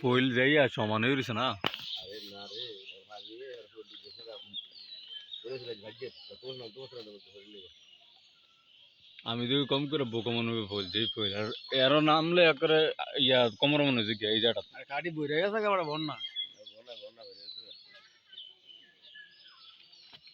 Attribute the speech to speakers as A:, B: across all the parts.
A: পইল যাইয়া সমান হয়ে গেছে না। আমি যদি কম করে বোকা মনে হবে ফুল যেই ফুল আর এরও নামলে একবারে ইয়া কমর মনে গিয়া এই জায়গাটা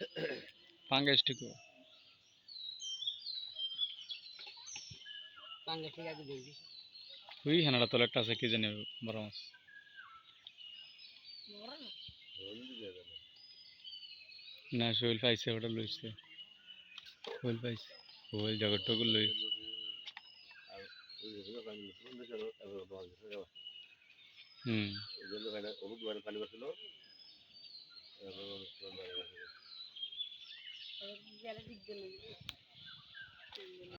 B: না
A: পাঙ্গাস ঠিক
B: পাঙ্গে ঠিক আছে দেখবি।
A: ওই হেনাটা তোর একটা আছে কি জানি বড় মাছ। না শৈল পাইছে ওটা লইছে। শৈল পাইছে। শৈল জগৎটুকু লই। হুম।
B: Güzel bir gün